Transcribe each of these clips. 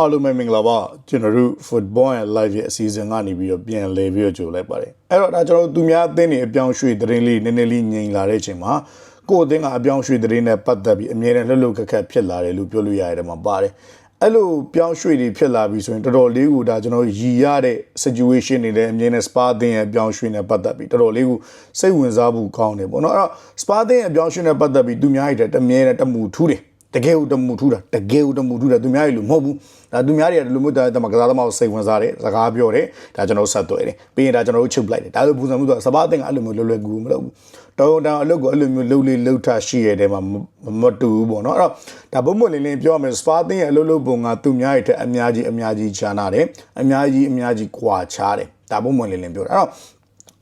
အားလုံးပဲမင်္ဂလာပါကျွန်တော်တို့ football and live ရဲ့အစီအစဉ်ကနေပြီးတော့ပြန်လည်ပြီးတော့ကြိုလိုက်ပါတယ်အဲ့တော့ဒါကျွန်တော်တို့သူများအသင်းတွေအပြောင်းရွှေ့သတင်းလေးနည်းနည်းလေးငြိမ်လာတဲ့အချိန်မှာကိုယ့်အသင်းကအပြောင်းရွှေ့သတင်းနဲ့ပတ်သက်ပြီးအမြဲတမ်းလှုပ်လှုပ်ခက်ခက်ဖြစ်လာတယ်လို့ပြောလို့ရတယ်မှာပါတယ်အဲ့လိုပြောင်းရွှေ့တွေဖြစ်လာပြီဆိုရင်တော်တော်လေးကိုဒါကျွန်တော်ရည်ရတဲ့ situation တွေလည်းအမြဲတမ်း spa အသင်းရဲ့ပြောင်းရွှေ့နဲ့ပတ်သက်ပြီးတော်တော်လေးကိုစိတ်ဝင်စားဖို့ကောင်းတယ်ပေါ့နော်အဲ့တော့ spa အသင်းရဲ့ပြောင်းရွှေ့နဲ့ပတ်သက်ပြီးသူများရဲ့တမြဲတမ်းတမှုထူးတယ် တကယ်ဦးတမှုထူတာတကယ်ဦးတမှုထူတာသူများတွေလို့မဟုတ်ဘူးဒါသူများတွေကလူမျိုးတမကစားသမားကိုစိတ်ဝင်စားတယ်စကားပြောတယ်ဒါကျွန်တော်ဆက်သွယ်တယ်ပြီးရင်ဒါကျွန်တော်တို့ချုပ်လိုက်တယ်ဒါလိုပူဇံမှုဆိုစပါးအသင်ကအဲ့လိုမျိုးလွယ်လွယ်ကူကူမလုပ်ဘူးတောင်းတောင်းအလုပ်ကိုအဲ့လိုမျိုးလှုပ်လေးလှုပ်ထားရှိရတဲ့မှာမတူဘူးပေါ့နော်အဲ့တော့ဒါဘုံမလင်းလင်းပြောရမယ်စပါးအသင်ရဲ့အလုပ်လုပ်ပုံကသူများတွေထက်အများကြီးအများကြီးခြားနာတယ်အများကြီးအများကြီးကွာခြားတယ်ဒါဘုံမလင်းလင်းပြောတာအဲ့တော့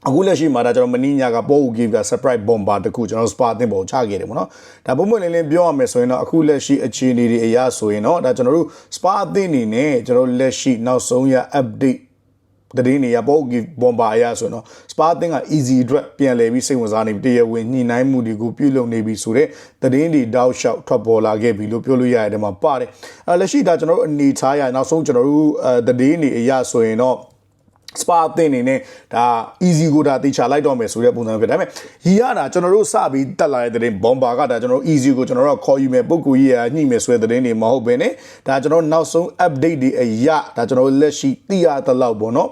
အခုလက်ရှိမှာဒါကျွန်တော်မနီညာကပေါ်ဦး give က surprise bomber တခုကျွန်တော် spa အသင်းပေါ်ချခဲ့တယ်ပေါ့နော်ဒါပုံမှန်လင်းလင်းပြောရမယ်ဆိုရင်တော့အခုလက်ရှိအခြေအနေတွေအရဆိုရင်တော့ဒါကျွန်တော်တို့ spa အသင်းအနေနဲ့ကျွန်တော်လက်ရှိနောက်ဆုံးရ update တည်င်းနေရပေါ် give bomber အရဆိုရင်တော့ spa အသင်းက easy အတွက်ပြန်လည်ပြီးစိတ်ဝင်စားနေပြီတရားဝင်ညှိနှိုင်းမှုတွေကိုပြုလုပ်နေပြီဆိုတော့တည်င်းတွေတောက်လျှောက်ထွက်ပေါ်လာခဲ့ပြီလို့ပြောလို့ရတဲ့မှာပါတယ်အဲလက်ရှိဒါကျွန်တော်တို့အနေထားရနောက်ဆုံးကျွန်တော်တို့အဲတည်င်းနေအရဆိုရင်တော့ စပါအသင်းအနေနဲ့ဒါ easy ကိုဒါတေချာလိုက်တော့မယ်ဆိုတဲ့ပုံစံဖြစ်ဒါပေမဲ့ရီရတာကျွန်တော်တို့စပြီးတက်လာတဲ့တဲ့ဘွန်ဘာကဒါကျွန်တော်တို့ easy ကိုကျွန်တော်တို့ခေါ်ယူမယ်ပုံကူကြီးရညှိမယ်ဆိုတဲ့တဲ့တွေမဟုတ်ဘဲねဒါကျွန်တော်နောက်ဆုံး update တွေအရဒါကျွန်တော်လက်ရှိသိရတဲ့လောက်ပေါ့နော်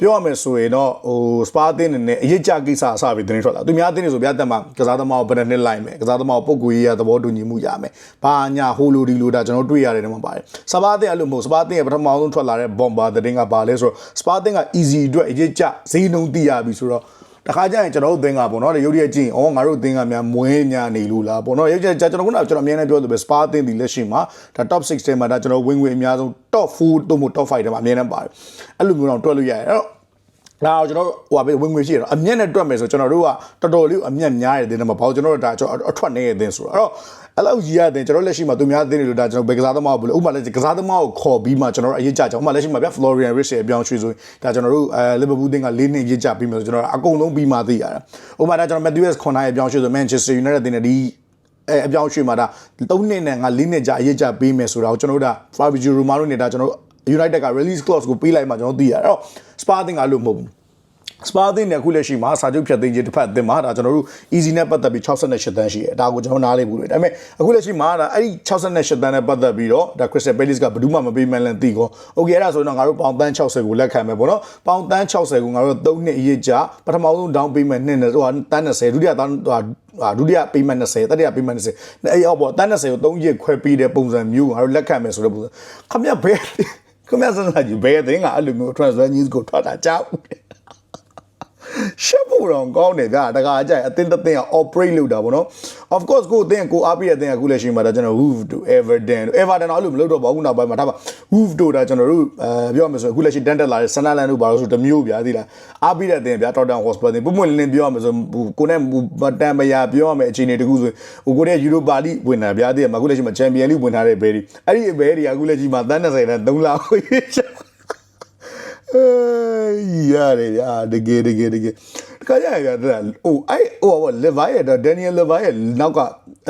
ပြောရမယ်ဆိုရင်တော့ဟိုစပါအသင်းအနေနဲ့အရေးကြကိစ္စအစပြီးတင်းထွက်လာသူများအသင်းတွေဆိုပြတ်တက်မှာကစားသမားကိုဘယ်နှစ်လိုက်မယ်ကစားသမားကိုပုံကူကြီးရသဘောတူညီမှုရမယ်ဘာညာဟိုလိုဒီလိုဒါကျွန်တော်တွေ့ရတယ်တယ်မှာပါတယ်စပါအသင်းအဲ့လိုမဟုတ်စပါအသင်းရဲ့ပထမဆုံးထွက်လာတဲ့ဘွန်ဘာတဲ့ကပါလဲဆိုတော့စပါအသင်းက easy အတွက်အရေးကြဈေးနှုန်းသိရပြီဆိုတော့တခါကျရင်ကျွန်တော်တို့သင်္ကပေါ့နော်ရုပ်ရည်ကြည့်အောင်ငါတို့သင်္ကများမွေးညာနေလို့လားပေါ့နော်ရုပ်ရည်ကျွန်တော်ခုနကကျွန်တော်အမြဲတမ်းပြောသလိုပဲ spa သင်ဒီလက်ရှိမှာဒါ top 6ထဲမှာဒါကျွန်တော်ဝင်ငွေအများဆုံး top 4တို့မို့ top 5ထဲမှာအမြဲတမ်းပါတယ်အဲ့လိုမျိုးတော့တွက်လို့ရတယ်အဲ့တော့ ဒါကျွန်တော်ဟိုပါဝင်ငွေရှိရတော့အမျက်နဲ့တွက်မယ်ဆိုကျွန်တော်တို့ကတော်တော်လေးအမျက်များတဲ့တဲ့မှာဘာလို့ကျွန်တော်တို့ဒါကျွန်တော်အထွက်နေတဲ့တဲ့ဆိုတော့အဲ့တော့အဲ့လောက်ကြီးရတယ်ကျွန်တော်လက်ရှိမှာသူများသိနေလို့ဒါကျွန်တော်ဘယ်ကစားသမားကိုဘလို့ဥပမာလည်းကစားသမားကိုခေါ်ပြီးမှကျွန်တော်တို့အရေးကြကြဥပမာလက်ရှိမှာဗျ Florian Rich ရဲ့အပြောင်းရွှေ့ဆိုဒါကျွန်တော်တို့အဲ Liverpool တင်းက၄နှစ်ရေးကြပြီးမှကျွန်တော်အကုန်လုံးပြီးမှသိရတာဥပမာဒါကျွန်တော် Matthews ခွန်နိုင်ရဲ့အပြောင်းရွှေ့ဆို Manchester United တင်းနဲ့ဒီအဲအပြောင်းရွှေ့မှာဒါ၃နှစ်နဲ့ငါ၄နှစ်ကြာအရေးကြပေးမယ်ဆိုတာကိုကျွန်တော်တို့ဒါ Fabio Romano နဲ့ဒါကျွန်တော် United က release clause ကိုပေးလိုက်မှကျွန်တော်သိရအဲ့တော့ Spa တင်းကလို့မဟုတ်ဘူး စပါသင်းနဲ့အခုလက်ရှိမှာစာချုပ်ဖြတ်သိမ်းခြင်းတစ်ဖက်အသင်းမှာဒါကျွန်တော်တို့ easy နဲ့ပတ်သက်ပြီး68တန်းရှိတယ်ဒါကိုကျွန်တော်နားလေးဘူးလေဒါပေမဲ့အခုလက်ရှိမှာဒါအဲ့ဒီ68တန်းနဲ့ပတ်သက်ပြီးတော့ဒါ Crystal Palace ကဘယ်သူမှမပေးမှန်းလန်သိကော Okay အဲ့ဒါဆိုရင်တော့ငါတို့ပေါင်တန်း60ကိုလက်ခံမယ်ပေါ့နော်ပေါင်တန်း60ကိုငါတို့3နှစ်အရေးကြာပထမဆုံး down payment နှစ်နဲ့ဟိုတန်း20ဒုတိယတန်းဟိုဒုတိယ payment 20တတိယ payment 20အဲ့ရောက်ပေါ့တန်း20ကို3ရက်ခွဲပြီးတဲ့ပုံစံမျိုးငါတို့လက်ခံမယ်ဆိုတဲ့ပုံစံခမရဘယ်ခမရစစကြီးဘယ်တဲ့ငါအဲ့လိုမျိုး transfer news ကိုထွက်တာကြောက် ရှက်ဖို့တော့ကောင်းတယ်ဗျာတကားအကြိုက်အတင်းတတင်းက operate လုပ်တာဗောနော် of course ကိုအတင်းကိုအားပေးတဲ့အတင်းကအခုလက်ရှိမှာဒါကျွန်တော် Wolf to Everton Everton တော့အဲ့လိုမလုပ်တော့ပါဘူးနောက်ပိုင်းမှာဒါပါ Wolf to ဒါကျွန်တော်တို့အဲပြောရမယ်ဆိုအခုလက်ရှိတန်တက်လာတဲ့ Sunderland တို့ဘာလို့ဆိုတမျိုးဗျာသိလားအားပေးတဲ့အတင်းဗျာ Tottenham Hotspur တင်းပုံမှန်လင်းပြောရမယ်ဆိုကိုနဲ့တန်မယာပြောရမယ်အခြေအနေတခုဆိုဟိုကိုနဲ့ Europa League ဝင်တာဗျာသိရမှာအခုလက်ရှိမှာ Champions League ဝင်ထားတဲ့ဘဲဒီအဲ့ဒီဘဲဒီအခုလက်ရှိမှာတန်း20တန်း3လခွေး အေးရတယ်ဗျာတကယ်တကယ်တကယ်တခါရရဗျာတဲ့ဟိုအဲ့ဟိုဘောလေဗိုင်ရဲ့ဒန်နီယယ်လေဗိုင်ရဲ့နောက်က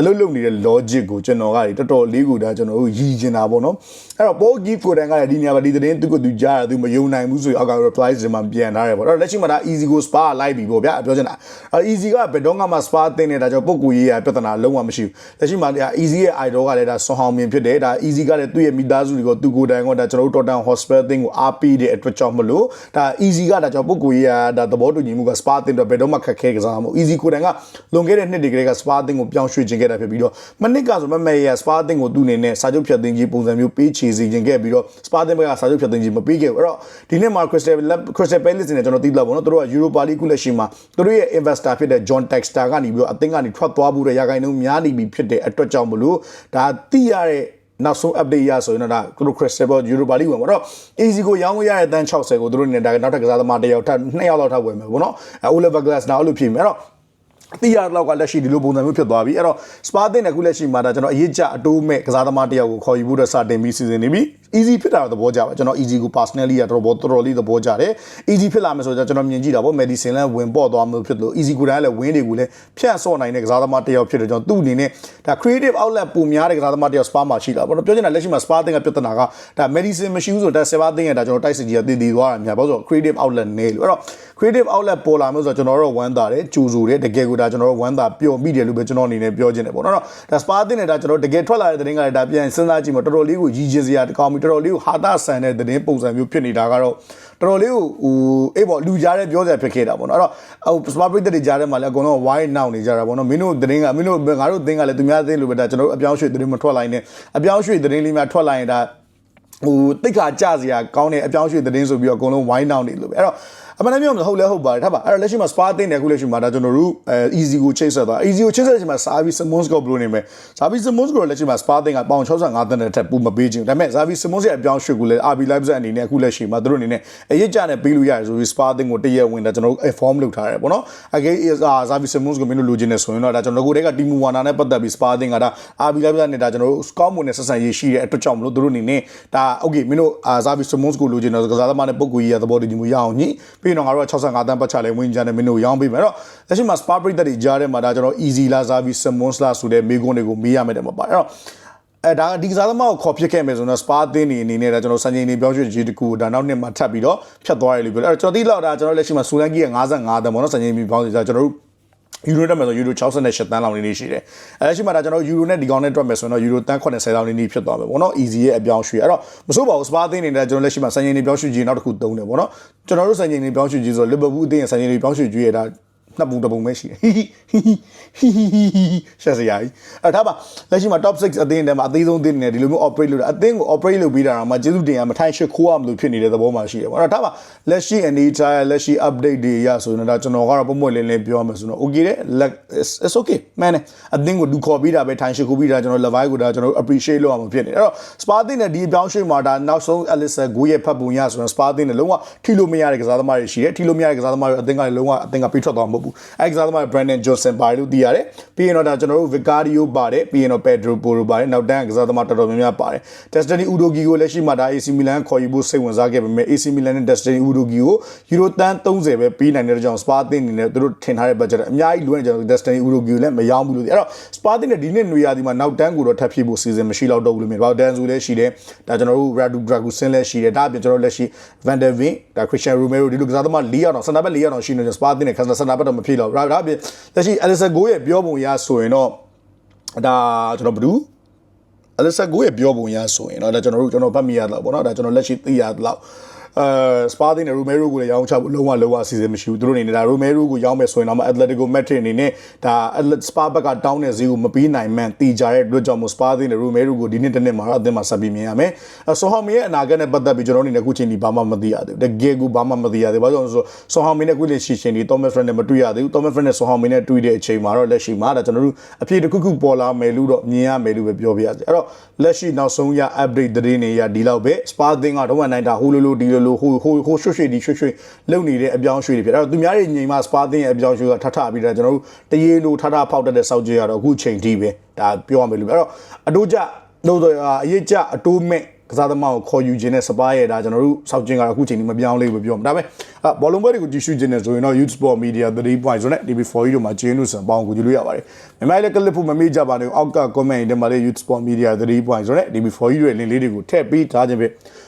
အလုပ်လုပ်နေတဲ့ logic ကိုကျွန်တော်ကတော်တော်လေးကိုဒါကျွန်တော်တို့ရည်ကျင်တာပေါ့နော်အဲ့တော့ Paul Gift ကိုတန်ကလည်းဒီနေရာမှာဒီသတင်းသူကသူကြားရသူမယုံနိုင်ဘူးဆိုရင်အောက်က reply တွေမှာပြန်ထားတယ်ပေါ့အဲ့တော့လက်ရှိမှာဒါ easy ကို spa လိုက်ပြီပေါ့ဗျာပြောချင်တာအဲ့ easy ကဘယ်တော့မှ spa တင်နေတာကြောင့်ပုံကူရေးရပြဿနာလုံးဝမရှိဘူးလက်ရှိမှာဒါ easy ရဲ့ idol ကလည်းဒါဆွန်ဟောင်မြင်ဖြစ်တယ်ဒါ easy ကလည်းသူ့ရဲ့မိသားစုတွေကိုသူကိုယ်တိုင်ကဒါကျွန်တော်တို့ Tottenham Hotspur တင်ကိုအားပေးတဲ့အတွက်ကြောင့်မလို့ဒါ easy ကဒါကျွန်တော်ပုံကူရေးရဒါသဘောတူညီမှုက spa တင်တော့ဘယ်တော့မှခက်ခဲကစားမှာမဟုတ် easy ကိုယ်တိုင်ကလွန်ခဲ့တဲ့နှစ်တွေကလေးက spa တင်ကိုပြောင်းရွှေ့ခြင်းခဲ့တာဖြစ်ပြီးတော့မနစ်ကဆိုမမဲရ spa တင်ကိုသူ့အနေနဲ့စာချုပ်ဖြတ်သိမ်းခြင်းပုံစံမျိုးပေးချေစီခြင်းခဲ့ပြီးတော့ spa တင်ဘက်ကစာချုပ်ဖြတ်သိမ်းခြင်းမပေးခဲ့ဘူးအဲ့တော့ဒီနေ့မှာ Crystal Crystal Palace နဲ့ကျွန်တော်သိလောက်ပေါ့နော်သူတို့က Europa League ခုလက်ရှိမှာသူတို့ရဲ့ investor ဖြစ်တဲ့ John Textor ကနေပြီးတော့အသင်းကနေထွက်သွားဖို့တဲ့ရာဂိုင်နှုန်းများနေပြီဖြစ်တဲ့အတွက်ကြောင့်မလို့ဒါသိရတဲ့နောက်ဆုံး update ရဆိုရင်တော့ဒါသူတို့ Crystal Ball Europa League ဝင်ပေါ့နော် easy ကိုရောင်းရတဲ့တန်း60ကိုသူတို့နေဒါနောက်ထပ်ကစားသမားတစ်ယောက်ထပ်နှစ်ယောက်လောက်ထပ်ဝင်မယ်ပေါ့နော် Oliver Glasner အဲ့လိုဖြစ်မယ်အဲ့တော့အ တိရလောက်ကလက်ရှိဒီလိုပုံစံမျိုးဖြစ်သွားပြီအဲ့တော့စပါတင်တဲ့ခုလက်ရှိမှာဒါကျွန်တော်အရေးကြအတိုးမဲ့ကစားသမားတယောက်ကိုခေါ်ယူဖို့တော့စတင်ပြီးစီစဉ်နေပြီ easy ဖြစ်တာတော့သဘောကျပါကျွန်တော် easy ကို personally ရတော့တော်တော်လေးသဘောကျတယ် easy ဖြစ်လာမယ်ဆိုတော့ကျွန်တော်မြင်ကြည့်တာပေါ့ medicine လည်းဝင်ပေါ့သွားမျိုးဖြစ်လို့ easy ကိုတိုင်းလည်းဝင်းတွေကိုလည်းဖြန့်ဆော့နိုင်တဲ့ကစားသမားတယောက်ဖြစ်တယ်ကျွန်တော်သူ့အနေနဲ့ဒါ creative outlet ပုံများတဲ့ကစားသမားတယောက် spa မှာရှိတာပေါ့နော်ပြောချင်တာလက်ရှိမှာ spa တင်ကပြဿနာကဒါ medicine မရှိဘူးဆိုတော့ spa တင်ကဒါကျွန်တော်တိုက်စစ်ကြီးကတည်တည်သွားတာများပေါ့ဆိုတော့ creative outlet နေလို့အဲ့တော့ creative outlet ပေါ်လာမျိုးဆိုတော့ကျွန်တော်တို့ဝမ်းသာတယ်ကြိုဆိုတယ်တကယ်ကိုဒါကျွန်တော်တို့ဝမ်းသာပျော်မိတယ်လို့ပဲကျွန်တော်အနေနဲ့ပြောချင်တယ်ပေါ့နော်ဒါ spa တင်နဲ့ဒါကျွန်တော်တကယ်ထွက်လာတဲ့သတင်းကလည်းဒါပြန်စဉ်းစားကြည့်မှာတော်တော်လေးကိုရည်ကျင်စရာတကောင်းပြီတော်တော်လေးကိုဟာတာဆန်တဲ့သတင်းပုံစံမျိုးဖြစ်နေတာကတော့တော်တော်လေးကိုဟိုအေးပေါ့လူကြားတဲ့ပြောစရာဖြစ်ခဲ့တာပေါ့နော်အဲ့တော့ဟို spa ပရိသတ်တွေကြားထဲမှာလည်းအကုန်လုံး wine နောက်နေကြတာပေါ့နော်မင်းတို့သတင်းကမင်းတို့ငါတို့သတင်းကလည်းသူများသတင်းလို့ပဲဒါကျွန်တော်တို့အပြောင်းရွှေ့သတင်းမထွက်လိုက်နဲ့အပြောင်းရွှေ့သတင်းလေးများထွက်လိုက်ရင်ဒါဟိုတိတ်ခါကြစရာကောင်းတဲ့အပြောင်းရွှေ့သတင်းဆိုပြီးတော့အကုန်လုံး wine နောက်နေလို့ပဲအဲ့တော့ အမှန်တမ်းပြောမလို့ဟုတ်လဲဟုတ်ပါတယ်ထားပါအဲ့တော့လက်ရှိမှာ spa တင်တယ်အခုလက်ရှိမှာဒါကျွန်တော်တို့အဲ easy ကိုချိတ်ဆက်သွား easy ကိုချိတ်ဆက်တဲ့အချိန်မှာ service simmons ကိုဘယ်လိုနေမလဲ service simmons ကိုလက်ရှိမှာ spa တင်ကပေါင်65တန်းတဲ့ထက်ပူမပေးခြင်းဒါပေမဲ့ service simmons ရဲ့အပြောင်းရွှေ့ကိုလည်း RB live ဆက်အနေနဲ့အခုလက်ရှိမှာသူတို့အနေနဲ့အရေးကြနဲ့ပေးလို့ရတယ်ဆိုပြီး spa တင်ကိုတရက်ဝင်တာကျွန်တော်တို့ inform လုပ်ထားတယ်ပေါ့နော် again is service simmons ကိုမင်းတို့လိုချင်နေဆိုရင်တော့ဒါကျွန်တော်တို့ကတီမူဝါနာနဲ့ပတ်သက်ပြီး spa တင်ကဒါ RB live ဆက်နဲ့ဒါကျွန်တော်တို့ scout မွန်နဲ့ဆက်ဆံရေးရှိတဲ့အတွက်ကြောင့်မလို့သူတို့အနေနဲ့ဒါ okay မင်းတို့ service simmons ကိုလိုချင်တယ်ကစားသမားနဲ့ပုံကူကြီးရသဘောတည်မှုရအောင်ညှိပြီးတော့ငါတို့က65တန်းပတ်ချလဲဝင်ကြတယ်မင်းတို့ရောင်းပေးမယ်အဲ့တော့လက်ရှိမှာ spa ပရိသတ်တွေကြားထဲမှာဒါကျွန်တော် easy လာ service simmons လာဆိုတဲ့မိကုန်းတွေကိုမေးရမယ်တယ်မှာပါအဲ့တော့အဲဒါဒီကစားသမားကိုခေါ်ဖြစ်ခဲ့မယ်ဆိုတော့စပါအသင်းနေအနေနဲ့ဒါကျွန်တော်စံချိန်နေပြောင်းရွှေ့ကြီးတကူဒါနောက်နှစ်မှာထပ်ပြီးတော့ဖြတ်သွားရလို့ပြောတယ်အဲ့တော့ကျွန်တော်သိလောက်ဒါကျွန်တော်လက်ရှိမှာစူလန်ကီရဲ့55တန်းပေါ့နော်စံချိန်ပြီးပြောင်းစီဒါကျွန်တော်တို့ ယူရိုတက်မယ်ဆိုယူရို68တန်းလောက်နေနေရှိတယ်။အဲရှိမှဒါကျွန်တော်ယူရိုနဲ့ဒီကောင်နဲ့တွက်မယ်ဆိုရင်တော့ယူရိုတန်း80လောက်နေနေဖြစ်သွားမယ်ပေါ့နော်။ easy ရဲ့အပြောင်းရွှေ့အဲ့တော့မစိုးပါဘူးစပါအသင်းနေတဲ့ကျွန်တော်လက်ရှိမှာစံချိန်နေပြောင်းရွှေ့ကြီးနောက်တစ်ခုသုံးတယ်ပေါ့နော်။ကျွန်တော်တို့စံချိန်နေပြောင်းရွှေ့ကြီးဆိုတော့လီဗာပူးအသင်းရဲ့စံချိန်နေပြောင်းရွှေ့ကြီးရဲ့ဒါ နှစ်ပုံတစ်ပုံပဲရှိတယ်ဟီဟီဟီဟီဟီဟီရှက်စရာကြီးအဲ့ဒါပါလက်ရှိမှာ top 6အသင်းထဲမှာအသေးဆုံးအသင်းတွေနဲ့ဒီလိုမျိုး operate လုပ်တာအသင်းကို operate လုပ်ပြီးတာတော့မှကျေးဇူးတင်ရမထိုင်ရှစ်ခိုးရမလို့ဖြစ်နေတဲ့သဘောမှရှိတယ်ပေါ့အဲ့ဒါပါလက်ရှိအနေထားလက်ရှိ update တွေရဆိုရင်တော့ကျွန်တော်ကတော့ပုံမှန်လင်းလင်းပြောရမှာဆိုတော့ okay တဲ့ it's okay man အသင်းကိုလူခေါ်ပြီးတာပဲထိုင်ရှစ်ခိုးပြီးတာကျွန်တော် level ကိုဒါကျွန်တော် appreciate လုပ်ရမှာဖြစ်နေအဲ့တော့ spa အသင်းနဲ့ဒီအပြောင်းရွှေ့မှာဒါနောက်ဆုံး Alice ဂိုးရဲ့ဖတ်ပုံရဆိုရင် spa အသင်းနဲ့လုံးဝထီလို့မရတဲ့ကစားသမားတွေရှိတယ်ထီလို့မရတဲ့ကစားသမားတွေအသင်းကလည်းလုံးဝအသင်းကပြေးထွက်သွားမှာမဟုတ်ဘူးအဲ့ကစားသမား Brandon Johnson ပါတယ်လို့သိရတယ်ပြီးရင်တော့ဒါကျွန်တော်တို့ Vicario ပါတယ်ပြီးရင်တော့ Pedro Porro ပါတယ်နောက်တန်းကစားသမားတော်တော်များများပါတယ် Destiny Udogi ကိုလက်ရှိမှာဒါ AC Milan ခေါ်ယူဖို့စိတ်ဝင်စားခဲ့ပေမဲ့ AC Milan နဲ့ Destiny Udogi ကိုယူရိုတန်း30ပဲပြီးနိုင်တဲ့ကြောင့် Spa အသင်းအနေနဲ့သူတို့ထင်ထားတဲ့ budget အများကြီးလွှဲနေကြတယ် Destiny Udogi ကိုလည်းမရောဘူးလို့အဲ့တော့ Spa အသင်းနဲ့ဒီနှစ်နွေရာသီမှာနောက်တန်းကိုတော့ထပ်ဖြည့်ဖို့စီစဉ်မရှိတော့တော့ဘူးလို့မြင်ပါဒန်ဆိုလည်းရှိတယ်ဒါကျွန်တော်တို့ Radu Dragusin လည်းရှိတယ်ဒါအပြင်ကျွန်တော်လက်ရှိ Van der Veen ဒါ Christian Romero ဒီလိုကစားသမား၄ယောက်တော့စန္ဒဘက်၄ယောက်တော့ရှိနေတယ် Spa အသင်းနဲ့ခန်းစန္ဒဘက်တော့မဖြည့်တော့ဘူးဒါအပြင်လက်ရှိ Alisson ကိုရဲ့ပြောပုံရဆိုရင်တော့ဒါကျွန်တော်ဘယ်သူအလက်ဆက်ကိုရဲ့ပြောပုံရဆိုရင်တော့ဒါကျွန်တော်တို့ကျွန်တော်ဖတ်မိရတော့ဗောနော်ဒါကျွန်တော်လက်ရှိသိရတော့ အဲစပါးတင်နဲ့ရူမဲရိုကိုလည်းရောင်းချဖို့လုံးဝလုံးဝအစီအစဉ်မရှိဘူးသူတို့အနေနဲ့ဒါရူမဲရိုကိုရောင်းမယ်ဆိုရင်တော့ Atletico Madrid အနေနဲ့ဒါစပါးဘက်ကတောင်းတဲ့ဈေးကိုမပြီးနိုင်မှန်တီကြတဲ့အတွက်ကြောင့်မို့စပါးတင်နဲ့ရူမဲရိုကိုဒီနှစ်တစ်နှစ်မှာတော့အသင်းမှာဆက်ပြီးမြင်ရမယ်ဆောဟောင်မီရဲ့အနာဂတ်နဲ့ပတ်သက်ပြီးကျွန်တော်အနေနဲ့အခုချိန်ဒီဘာမှမသိရသေးဘူးတကယ်ကိုဘာမှမသိရသေးဘူးဘာလို့လဲဆိုတော့ဆောဟောင်မီနဲ့အခုလက်ရှိချိန်ဒီ Thomas Frank နဲ့မတွေ့ရသေးဘူး Thomas Frank နဲ့ဆောဟောင်မီနဲ့တွေ့တဲ့အချိန်မှာတော့လက်ရှိမှာဒါကျွန်တော်တို့အဖြစ်တစ်ခုခုပေါ်လာမယ်လို့တော့မြင်ရမယ်လို့ပဲပြောပြရစီအဲ့တော့လက်ရှိနောက်ဆုံးရ update သတင်းတွေရဒီလောက်ပဲစပါးတင်ကတော့နိုင်တာဟိုလိုလိုဒီလိုလိုဟိုဟိုဟိုရွှွှွှဒီရွှွှွှလုံနေတဲ့အပြောင်းရွှေ့တွေဖြစ်အဲ့တော့သူများရဲ့ညီမစပါးတင်ရဲ့အပြောင်းရွှေ့ကထထပြီးတော့ကျွန်တော်တို့တရေလိုထထဖောက်တတ်တဲ့စောက်ကြရတော့အခုချိန်ထိပဲဒါပြောရမယ်လို့အဲ့တော့အတိုးကြလို့ဆိုအရေးကြအတိုးမဲ့ကစားသမားကိုခေါ်ယူခြင်းနဲ့စပါးရဲ့ဒါကျွန်တော်တို့စောက်ကျင်ကတော့အခုချိန်ဒီမပြောင်းလေးပဲပြောမှာဒါပေမဲ့ဘောလုံးပွဲတွေကိုကြည့်ရှုခြင်းနဲ့ဆိုရင်တော့ Youth Sport Media 3 point ဆိုနဲ့ DB4 တို့မှာကျင်းလို့စံပေါင်းကိုကြည့်လို့ရပါတယ်မြန်မာလည်းကလစ်ဖို့မမေ့ကြပါနဲ့အောက်က comment တွေမှာလည်း Youth Sport Media 3 point ဆိုနဲ့ DB4 ရဲ့ link လေးတွေကိုထည့်ပေးထားခြင်းပဲ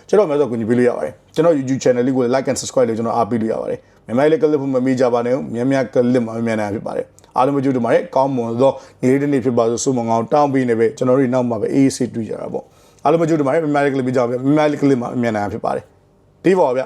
ကျွန်တော်မျိုးဆိုကိုကြည့်ပေးလို့ရပါတယ် ကျွန်တော် YouTube channel လေးကို like and subscribe လေးကျွန်တော်အားပေးလို့ရပါတယ်မြန်မာလည်းကလစ်ဖို့မမေ့ကြပါနဲ့မြန်မြန်ကလစ်မှာမြန်မြန်နိုင်ဖြစ်ပါတယ်အားလုံးမကြည့်တို့မှာလည်းကောင်းမွန်သောနေ့လေးတစ်နေ့ဖြစ်ပါစို့ဆုမငောင်းတောင်းပေးနေပဲကျွန်တော်တို့နောက်မှာပဲအေးအေးဆေးတွေ့ကြတာပေါ့အားလုံးမကြည့်တို့မှာလည်းမြန်မာလည်းကလစ်ပြကြပါဗျမြန်မာလည်းကလစ်မှာအမြန်နိုင်ဖြစ်ပါတယ်ဒီပါဗျ